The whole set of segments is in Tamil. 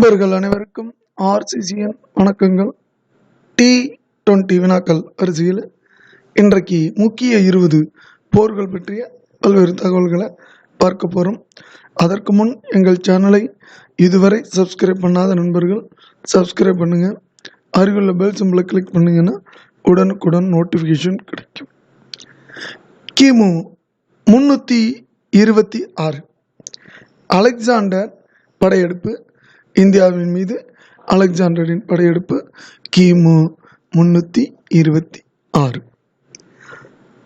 நண்பர்கள் அனைவருக்கும் ஆர்சிசிஎன் வணக்கங்கள். டி டுவெண்ட்டி வினாக்கள் வரிசையில் இன்றைக்கு முக்கிய இருபது போர்கள் பற்றிய பல்வேறு தகவல்களை பார்க்க போகிறோம் அதற்கு முன் எங்கள் சேனலை இதுவரை சப்ஸ்கிரைப் பண்ணாத நண்பர்கள் சப்ஸ்கிரைப் பண்ணுங்கள் அருகிலுள்ள பெல் சிம்பிளை கிளிக் பண்ணிங்கன்னா உடனுக்குடன் நோட்டிஃபிகேஷன் கிடைக்கும். கிமு முன்னூற்றி இருபத்தி ஆறு. அலெக்சாண்டர் படையெடுப்பு இந்தியாவின் மீது அலெக்சாண்டரின் படையெடுப்பு கிமு முன்னூற்றி இருபத்தி ஆறு.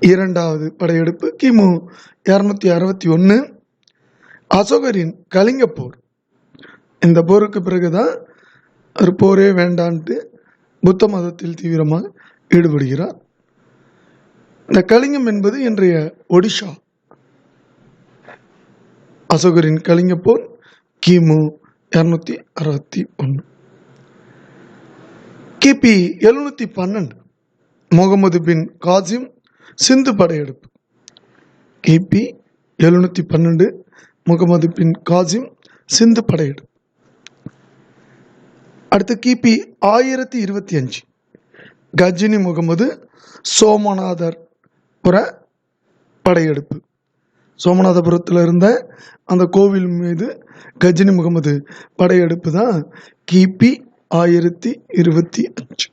இரண்டாவது படையெடுப்பு கிமு இரநூத்தி அறுபத்தி ஒன்று அசோகரின் கலிங்க போர். இந்த போருக்கு பிறகுதான் ஒரு போரே வேண்டான்ட்டு புத்த மதத்தில் தீவிரமாக ஈடுபடுகிறார். இந்த கலிங்கம் என்பது இன்றைய ஒடிஷா. அசோகரின் கலிங்க போர் கிமு இரநூத்தி அறுபத்தி ஒன்று. கிபி எழுநூற்றி பன்னெண்டு. முகமது பின் காசிம் சிந்து படையெடுப்பு. கிபி எழுநூற்றி பன்னெண்டு. முகமது பின் காசிம் சிந்து படையெடுப்பு. அடுத்து கிபி ஆயிரத்தி இருபத்தி அஞ்சு. கஜினி முகமது சோமநாதர் புற படையெடுப்பு. சோமநாதபுரத்தில் இருந்த அந்த கோவில் மீது கஜினி முகமது படையெடுப்பு தான் கிபி ஆயிரத்தி இருபத்தி அஞ்சு.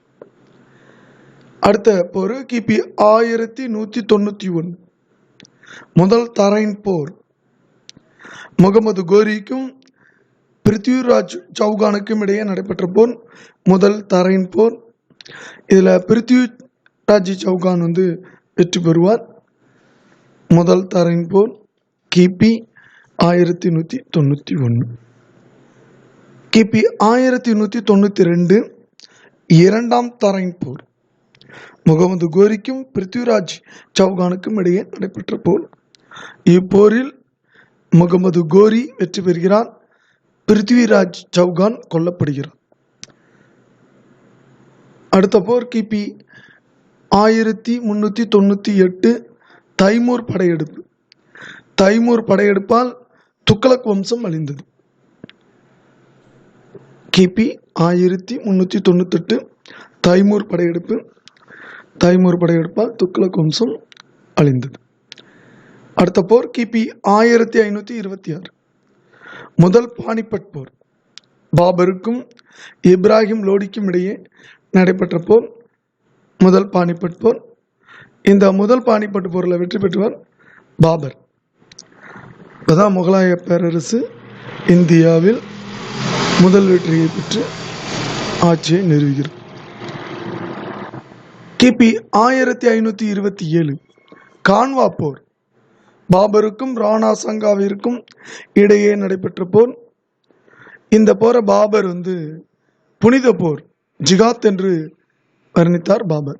அடுத்த போர் கிபி ஆயிரத்தி நூற்றி தொண்ணூற்றி ஒன்று. முதல் தரைன் போர். முகமது கோரிக்கும் பிருத்விராஜ் சௌகானுக்கும் இடையே நடைபெற்ற போர் முதல் தரையின் போர். இதில் பிருத்விராஜ் சௌகான் வந்து வெற்றி பெறுவார். முதல் தரைன் போர் கிபி ஆயிரத்தி நூற்றி தொண்ணூற்றி ஒன்று கிபி ஆயிரத்தி நூற்றி தொண்ணூற்றி ரெண்டு இரண்டாம் தரையின் போர் முகமது கோரிக்கும் பிருத்விராஜ் சௌகானுக்கும் இடையே நடைபெற்ற போர் இப்போரில் முகமது கோரி வெற்றி பெறுகிறார் பிருத்விராஜ் சௌகான் கொல்லப்படுகிறார். அடுத்த போர் கிபி ஆயிரத்தி முன்னூற்றி தொண்ணூற்றி எட்டு தைமூர் படையெடுப்பு. தைமூர் படையெடுப்பால் துக்ளக் வம்சம் அழிந்தது. கிபி ஆயிரத்தி முன்னூற்றி தொண்ணூத்தெட்டு தைமூர் படையெடுப்பு. தைமூர் படையெடுப்பால் துக்ளக் வம்சம் அழிந்தது. அடுத்த போர் கிபி ஆயிரத்தி ஐநூற்றி இருபத்தி ஆறு. முதல் பானிபட் போர். பாபருக்கும் இப்ராஹிம் லோடிக்கும் இடையே நடைபெற்ற போர். முதல் பானிபட் போர். இந்த முதல் பாணிப்பட்டு போரில் வெற்றி பெற்றவர் பாபர். இப்போதான் முகலாய பேரரசு இந்தியாவில் முதல் வெற்றியை பெற்று ஆட்சியை நிறுவுகிறது. கிபி ஆயிரத்தி ஐநூற்றி இருபத்தி ஏழு கான்வா போர். பாபருக்கும் ராணா சங்காவிற்கும் இடையே நடைபெற்ற போர். இந்த போரை பாபர் வந்து புனித போர் ஜிகாத் என்று வர்ணித்தார் பாபர்.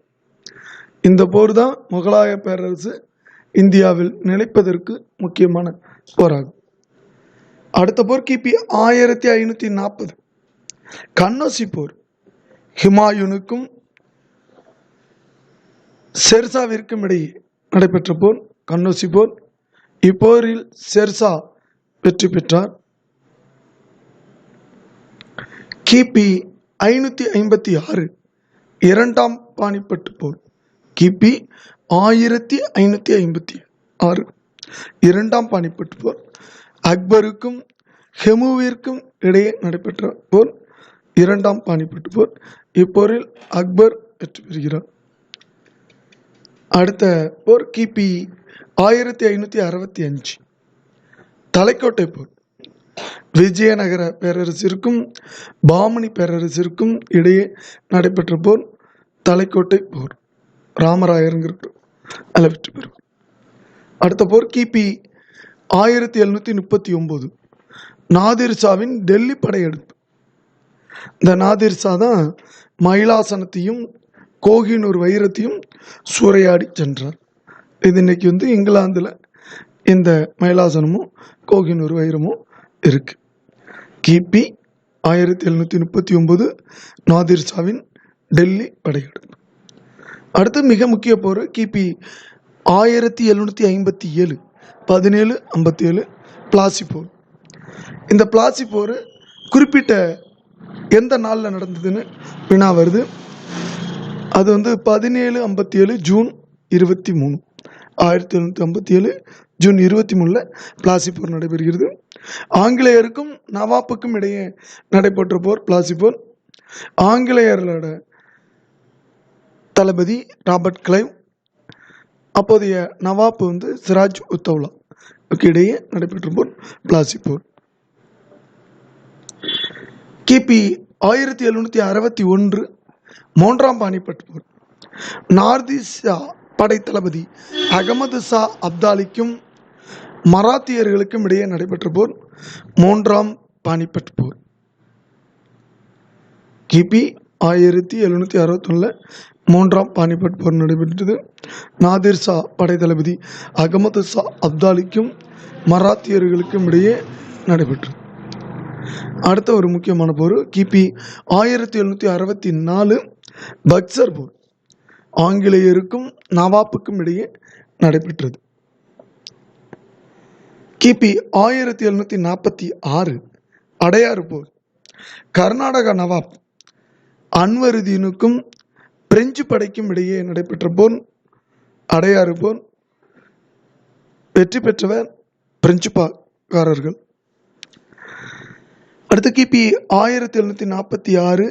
இந்த போர் தான் முகலாய பேரரசு இந்தியாவில் நிலைப்பதற்கு முக்கியமான போராகும். அடுத்த போர் கிபி ஆயிரத்தி ஐநூற்றி நாற்பது. கன்னோசி போர். ஹிமாயுனுக்கும் செர்சாவிற்கும் இடையே நடைபெற்ற போர் கண்ணோசி போர். இப்போரில் செர்சா வெற்றி பெற்றார். கிபி ஐநூற்றி ஐம்பத்தி ஆறு இரண்டாம் பாணிப்பட்டு போர். கிபி ஆயிரத்தி ஐநூற்றி ஐம்பத்தி ஆறு. இரண்டாம் பானிப்பட்டு போர் அக்பருக்கும் ஹெமுவிற்கும் இடையே நடைபெற்ற போர் இரண்டாம் பானிப்பட்டு போர் இப்போரில் அக்பர் வெற்றி பெறுகிறார். அடுத்த போர் கிபி ஆயிரத்தி ஐநூற்றி அறுபத்தி அஞ்சு. தலைக்கோட்டை போர். விஜயநகர பேரரசிற்கும் பாமணி பேரரசிற்கும் இடையே நடைபெற்ற போர் தலைக்கோட்டை போர். ராமராயருங்கிற அதில் வெற்றி பெறுவார் அடுத்த போர் கிபி ஆயிரத்தி எழுநூற்றி முப்பத்தி ஒம்பது. நாதிர் ஷாவின் டெல்லி படையெடுப்பு. இந்த நாதிர் ஷா தான் மயிலாசனத்தையும் கோகினூர் வைரத்தையும் சூறையாடி சென்றார். இது இன்னைக்கு வந்து இங்கிலாந்தில் இந்த மயிலாசனமும் கோகினூர் வைரமும் இருக்கு. கிபி ஆயிரத்தி எழுநூற்றி முப்பத்தி ஒம்பது நாதிர் ஷாவின் டெல்லி படையெடுப்பு. அடுத்து மிக முக்கிய போர் கிபி ஆயிரத்தி எழுநூற்றி ஐம்பத்தி ஏழு பதினேழு ஐம்பத்தி ஏழு பிளாசி போர். இந்த பிளாசி போர் குறிப்பிட்ட எந்த நாளில் நடந்ததுன்னு வினா வருது. அது வந்து பதினேழு ஐம்பத்தி ஏழு ஜூன் இருபத்தி மூணு. ஆயிரத்தி எழுநூற்றி ஐம்பத்தி ஏழு ஜூன் இருபத்தி மூணில் பிளாசி போர் நடைபெறுகிறது. ஆங்கிலேயருக்கும் நவாப்புக்கும் இடையே நடைபெற்ற போர் பிளாசி போர். ஆங்கிலேயர்களோட தளபதி ராபர்ட் கிளைவ் அப்போதைய நவாப் வந்து சிராஜ் உத்தவ்லா. இடையே நடைபெற்ற போர் பிளாசி போர். கிபி ஆயிரத்தி எழுநூற்றி அறுபத்தி ஒன்று மூன்றாம் பானிபட் போர். நார்தி ஷா படைத்தளபதி அகமது ஷா அப்தாலிக்கும் மராத்தியர்களுக்கும் இடையே நடைபெற்ற போர் மூன்றாம் பானிபட் போர். கிபி ஆயிரத்தி எழுநூற்றி அறுபத்தொன்னில் மூன்றாம் பானிபட் போர் நடைபெற்றது. நாதிர் ஷா படைத்தளபதி அகமது ஷா அப்தாலிக்கும் மராத்தியர்களுக்கும் இடையே நடைபெற்றது. அடுத்த ஒரு முக்கியமான போர் கிபி ஆயிரத்தி எழுநூற்றி அறுபத்தி நாலு பக்சர் போர். ஆங்கிலேயருக்கும் நவாப்புக்கும் இடையே நடைபெற்றது. கிபி ஆயிரத்தி எழுநூற்றி நாற்பத்தி ஆறு அடையாறு போர். கர்நாடக நவாப் அன்வருதீனுக்கும் பிரெஞ்சு படைக்கும் இடையே நடைபெற்ற போர் அடையாறு போர் வெற்றி பெற்றவர் பிரெஞ்சுக்காரர்கள் அடுத்து கிபி ஆயிரத்தி எழுநூற்றி நாற்பத்தி ஆறு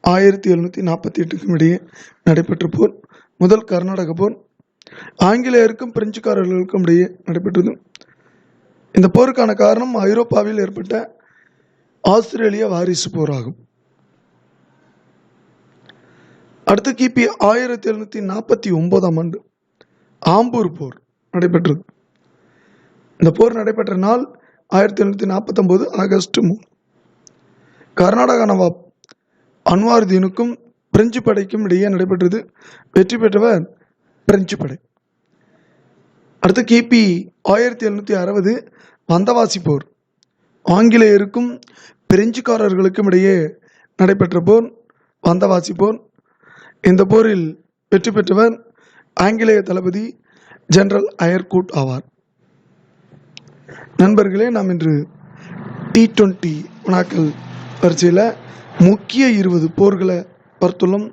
ஆயிரத்தி எழுநூற்றி நாற்பத்தி எட்டுக்கும் இடையே நடைபெற்ற போர் முதல் கர்நாடக போர் ஆங்கிலேயருக்கும் பிரெஞ்சுக்காரர்களுக்கும் இடையே நடைபெற்றது. இந்த போருக்கான காரணம் ஐரோப்பாவில் ஏற்பட்ட ஆஸ்திரேலிய வாரிசு போராகும். அடுத்து கிபி ஆயிரத்தி எழுநூற்றி நாற்பத்தி ஒன்பதாம் ஆண்டு ஆம்பூர் போர் நடைபெற்றது. இந்த போர் நடைபெற்ற நாள் ஆயிரத்தி எழுநூற்றி நாற்பத்தொம்போது ஆகஸ்ட் மூணு கர்நாடக நவாப் அன்வாருதீனுக்கும் பிரெஞ்சு படைக்கும் இடையே நடைபெற்றது. வெற்றி பெற்றவர் பிரெஞ்சு படை. அடுத்து கிபி ஆயிரத்தி எழுநூற்றி அறுபது வந்தவாசி போர். ஆங்கிலேயருக்கும் பிரெஞ்சுக்காரர்களுக்கும் இடையே நடைபெற்ற போர் வந்தவாசி போர். இந்த போரில் வெற்றி பெற்றவர் ஆங்கிலேய தளபதி ஜெனரல் அயர்கூட் ஆவார். நண்பர்களே நாம் இன்று டி டுவெண்ட்டி வினாக்கள் வரிசையில் முக்கிய இருபது போர்களை பார்த்துள்ளோம்.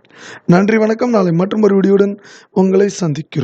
நன்றி வணக்கம். நாளை மற்றும் ஒரு வீடியோடன் உங்களை சந்திக்கிறோம்.